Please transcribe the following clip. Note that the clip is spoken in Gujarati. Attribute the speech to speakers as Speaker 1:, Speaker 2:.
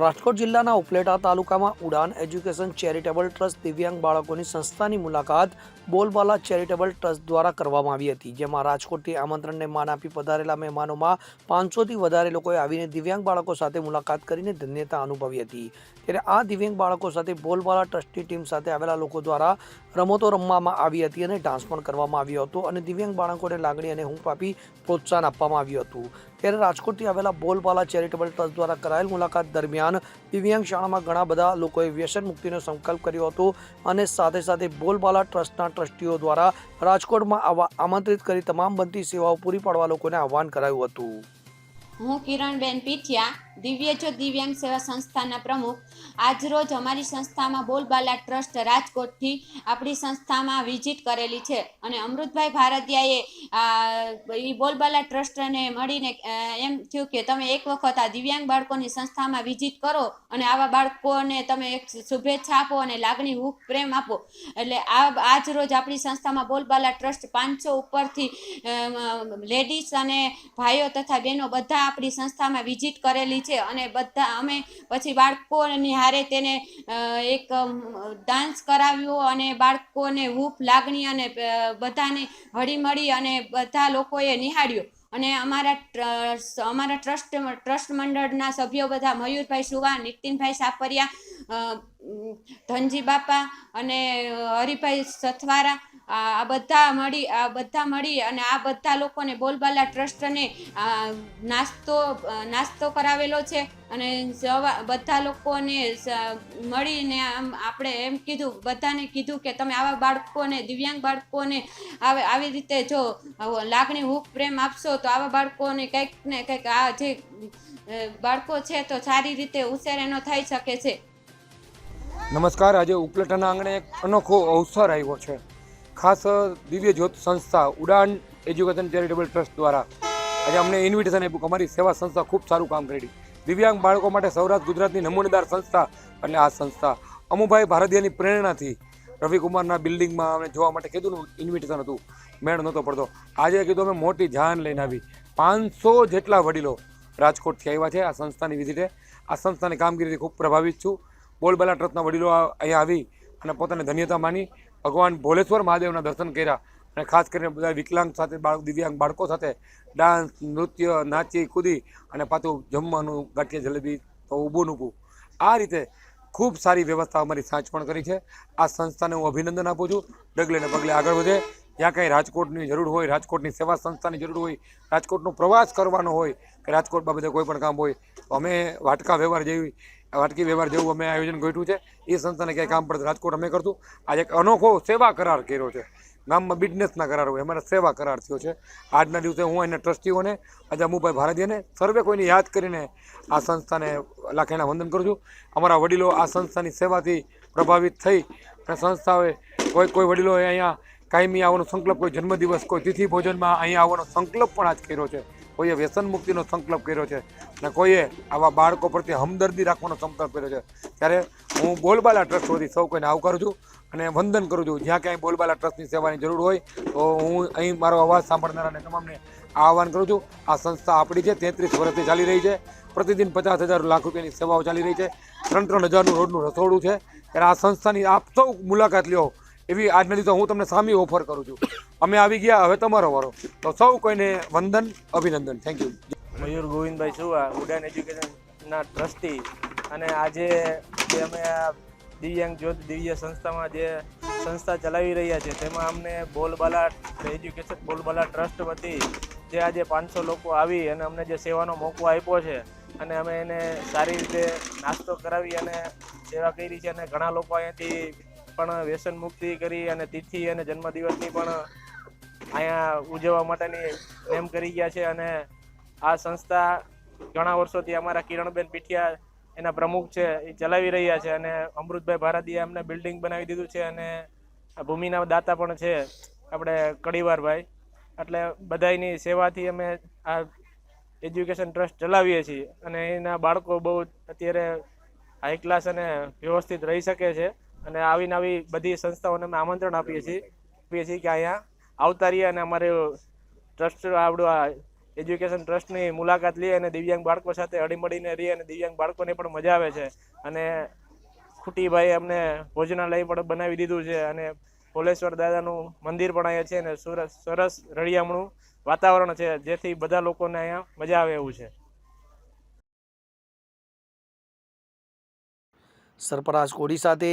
Speaker 1: રાજકોટ જિલ્લાના ઉપલેટા તાલુકામાં ઉડાન એજ્યુકેશન ચેરિટેબલ ટ્રસ્ટ દિવ્યાંગ બાળકોની સંસ્થાની મુલાકાત બોલબાલા ચેરિટેબલ ટ્રસ્ટ દ્વારા કરવામાં આવી હતી, જેમાં રાજકોટથી આમંત્રણને માન આપી પધારેલા મહેમાનોમાં પાંચસોથી વધારે લોકોએ આવીને દિવ્યાંગ બાળકો સાથે મુલાકાત કરીને ધન્યતા અનુભવી હતી. ત્યારે આ દિવ્યાંગ બાળકો સાથે બોલબાલા ટ્રસ્ટની ટીમ સાથે આવેલા લોકો દ્વારા રમતો રમવામાં આવી હતી અને ડાન્સ પણ કરવામાં આવ્યો હતો અને દિવ્યાંગ બાળકોને લાગણી અને હૂંફ આપી પ્રોત્સાહન આપવામાં આવ્યું હતું. ત્યારે રાજકોટથી આવેલા બોલબાલા ચેરિટેબલ ટ્રસ્ટ દ્વારા કરાયેલ મુલાકાત દરમિયાન દિવ્યાંગ શાળામાં ઘણા બધા લોકોએ વ્યસન મુક્તિનો સંકલ્પ કર્યો હતો અને સાથે સાથે બોલબાલા ટ્રસ્ટના ટ્રસ્ટીઓ દ્વારા રાજકોટમાં આવા આમંત્રિત કરી તમામ બનતી સેવાઓ પૂરી પાડવા લોકોને આહવાન કરાયું હતું.
Speaker 2: હું કિરણબેન પીઠિયા દિવ્યજો દિવ્યાંગ સેવા સંસ્થાના પ્રમુખ. આજરોજ અમારી સંસ્થામાં બોલબાલા ટ્રસ્ટ રાજકોટથી આપણી સંસ્થામાં વિઝિટ કરેલી છે અને અમૃતભાઈ ભારતીયાએ એ બોલબાલા ટ્રસ્ટને મળીને એમ થયું કે તમે એક વખત આ દિવ્યાંગ બાળકોની સંસ્થામાં વિઝિટ કરો અને આવા બાળકોને તમે એક શુભેચ્છા આપો અને લાગણી, હુક, પ્રેમ આપો. એટલે આ, આજ આપણી સંસ્થામાં બોલબાલા ટ્રસ્ટ પાંચસો ઉપરથી લેડીઝ અને ભાઈઓ તથા બહેનો બધા આપણી સંસ્થામાં વિઝિટ કરેલી છે અને બધા અમે પછી બાળકોની હારે તેને એક ડાન્સ કરાવ્યો અને બાળકોને હૂફ લાગણી અને બધાને હળીમળી અને બધા લોકોએ નિહાળ્યો. અને અમારા અમારા ટ્રસ્ટ ટ્રસ્ટ મંડળના સભ્યો બધા મયુરભાઈ સુવા, નીતિનભાઈ સાપરિયા ધનજી બાપા અને હરિભાઈ સથવારા આ બધા મળી, આ બધા મળી અને આ બધા લોકોને બોલબાલા ટ્રસ્ટને નાસ્તો નાસ્તો કરાવેલો છે અને બધા લોકોને મળીને આમ આપણે એમ કીધું, બધાને કીધું કે તમે આવા બાળકોને, દિવ્યાંગ બાળકોને આવે, આવી રીતે જો લાગણી હૂફ પ્રેમ આપશો તો આવા બાળકોને કંઈક ને કંઈક આ જે બાળકો છે તો સારી રીતે ઉછેરેનો થઈ શકે છે.
Speaker 3: નમસ્કાર, આજે ઉપલેટાના આંગણે એક અનોખો અવસર આવ્યો છે. ખાસ દિવ્ય જ્યોત સંસ્થા ઉડાન એજ્યુકેશન ચેરિટેબલ ટ્રસ્ટ દ્વારા આજે અમને ઇન્વિટેશન આપ્યું કે અમારી સેવા સંસ્થા ખૂબ સારું કામ કરી દિવ્યાંગ બાળકો માટે સૌરાષ્ટ્ર ગુજરાતની નમૂનેદાર સંસ્થા એટલે આ સંસ્થા અમુભાઈ ભારતીયની પ્રેરણાથી રવિકુમારના બિલ્ડિંગમાં અમે જોવા માટે કીધું ઇન્વિટેશન હતું. મેળ નહોતો પડતો. આજે કીધું અમે મોટી જાન લઈને આવી. પાંચસો જેટલા વડીલો રાજકોટથી આવ્યા છે આ સંસ્થાની વિઝિટે. આ સંસ્થાની કામગીરીથી ખૂબ પ્રભાવિત છું. બોલબાલા ટ્રસ્ટના વડીલો અહીંયા આવી અને પોતાને ધન્યતા માની ભગવાન ભોલેશ્વર મહાદેવના દર્શન કર્યા અને ખાસ કરીને બધા વિકલાંગ સાથે, બાળક, દિવ્યાંગ બાળકો સાથે ડાન્સ, નૃત્ય, નાચી, કૂદી અને પાછું જમવાનું, ગાંઠિયા જલેબી, તો ઊભું નૂકું આ રીતે ખૂબ સારી વ્યવસ્થા અમારી સાચવણ કરી છે. આ સંસ્થાને હું અભિનંદન આપું છું. ડગલે ને પગલે આગળ વધે. જ્યાં કંઈ રાજકોટની જરૂર હોય, રાજકોટની સેવા સંસ્થાની જરૂર હોય, રાજકોટનો પ્રવાસ કરવાનો હોય, કે રાજકોટ બાબતે કોઈ પણ કામ હોય, તો અમે વાટકા વ્યવહાર જેવી, વાટકી વ્યવહાર જેવું અમે આયોજન ગોઠવ્યું છે. એ સંસ્થાને ક્યાંય કામ પડે રાજકોટ અમે કરતું આજે એક અનોખો સેવા કરાર કર્યો છે. ગામમાં બિઝનેસના કરાર હોય, અમારા સેવા કરાર થયો છે. આજના દિવસે હું એના ટ્રસ્ટીઓને, આજે અમુભાઈ ભારતીયને સર્વે કોઈને યાદ કરીને આ સંસ્થાને લાખેણા વંદન કરું છું. અમારા વડીલો આ સંસ્થાની સેવાથી પ્રભાવિત થઈ. અને સંસ્થાઓએ કોઈ કોઈ વડીલોએ અહીંયા કાયમી આવવાનો સંકલ્પ, કોઈ જન્મદિવસ, કોઈ તિથિ ભોજનમાં અહીંયા આવવાનો સંકલ્પ પણ આજ કર્યો છે. કોઈએ વ્યસન મુક્તિનો સંકલ્પ કર્યો છે અને કોઈએ આવા બાળકો પ્રત્યે હમદર્દી રાખવાનો સંકલ્પ કર્યો છે. ત્યારે હું બોલબાલા ટ્રસ્ટ વતી સૌ કોઈને આવકારું છું અને વંદન કરું છું. જ્યાં ક્યાંય બોલબાલા ટ્રસ્ટની સેવાની જરૂર હોય તો હું અહીં મારો અવાજ સાંભળનારાને તમામને આહવાન કરું છું. આ સંસ્થા આપણી છે, તેત્રીસ વર્ષથી ચાલી રહી છે. પ્રતિદિન પચાસ હજાર લાખ રૂપિયાની સેવાઓ ચાલી રહી છે. ત્રણ ત્રણ હજારનું રોડનું રસોડું છે. ત્યારે આ સંસ્થાની આપ સૌ મુલાકાત લ્યો. એવી આજના તો હું તમને સામી ઓફર કરું છું. અમે આવી ગયા, હવે તમારો વારો. તો સૌ કોઈને વંદન, અભિનંદન. થેન્ક યુ
Speaker 4: મયુર ગોવિંદભાઈ સુવા ઉડાન એજ્યુકેશનના ટ્રસ્ટી. અને આજે જે અમે આ દિવ્યાંગ જ્યોત દિવ્ય સંસ્થામાં જે સંસ્થા ચલાવી રહ્યા છે, તેમાં અમને બોલબાલા એજ્યુકેશન બોલબાલા ટ્રસ્ટ વતી જે આજે પાંચસો લોકો આવી અને અમને જે સેવાનો મોકો આપ્યો છે, અને અમે એને સારી રીતે નાસ્તો કરાવી અને સેવા કરી છે અને ઘણા લોકો અહીંયાથી પણ વ્યસન મુક્તિ કરી અને તિથિ અને જન્મદિવસની પણ અહીંયા ઉજવવા માટેની નેમ કરી ગયા છે અને આ સંસ્થા ઘણા વર્ષોથી અમારા કિરણબેન પીઠિયા એના પ્રમુખ છે, એ ચલાવી રહ્યા છે અને અમૃતભાઈ ભારતીએ અમને બિલ્ડિંગ બનાવી દીધું છે અને આ ભૂમિના દાતા પણ છે આપણે કડીવારભાઈ. એટલે બધાયની સેવાથી અમે આ એજ્યુકેશન ટ્રસ્ટ ચલાવીએ છીએ અને એના બાળકો બહુ અત્યારે હાઈ ક્લાસ અને વ્યવસ્થિત રહી શકે છે. અને આવી બધી સંસ્થાઓને અમે આમંત્રણ આપીએ છીએ. આપીએ છીએ કે અહીંયા આવતા રહીએ અને અમારે ટ્રસ્ટ, આપણું આ એજ્યુકેશન ટ્રસ્ટની મુલાકાત લઈએ અને દિવ્યાંગ બાળકો સાથે હળીમળીને રહીએ અને દિવ્યાંગ બાળકોને પણ મજા આવે છે. અને ખુટીભાઈ અમને ભોજનાલય પણ બનાવી દીધું છે અને ભોલેશ્વર દાદાનું મંદિર પણ અહીંયા છે અને સરસ સરસ રળિયામણું વાતાવરણ છે, જેથી બધા લોકોને અહીંયા મજા આવે એવું છે.
Speaker 1: સરપરાજ કોડી સાથે